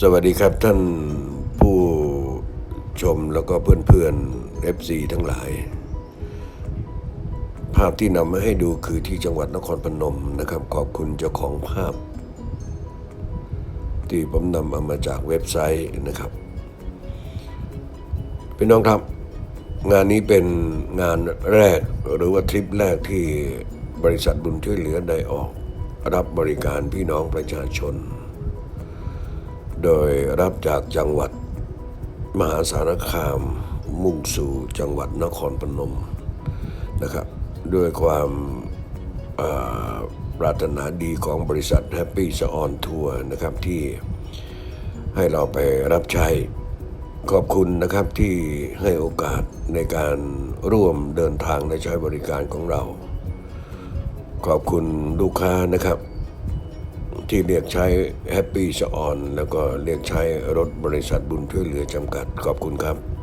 สวัสดีครับท่านผู้ชมแล้วก็เพื่อนๆ FC ทั้งหลาย ภาพที่นำมาให้ดูคือที่จังหวัดนครพนมนะครับ ขอบคุณเจ้าของภาพ ที่ผมนำเอามาจากเว็บไซต์นะครับพี่น้องครับ งานนี้เป็นงานแรกหรือว่าทริปแรกที่บริษัทบุญช่วยเหลือได้ออก รับบริการพี่น้องประชาชน โดยรับจากจังหวัด มหาสารคาม มุ่งสู่จังหวัดนครพนมนะครับด้วยความปรารถนาดีของบริษัทแฮปปี้สออนทัวร์นะครับที่ให้เราไปรับใช้ขอบคุณนะครับที่ให้โอกาสในการร่วมเดินทางและใช้บริการของเรา ขอบคุณลูกค้านะครับ ที่เรียกใช้แฮปปี้สออนแล้วก็เรียกใช้รถบริษัทบุญช่วยเหลือจำกัดขอบคุณครับ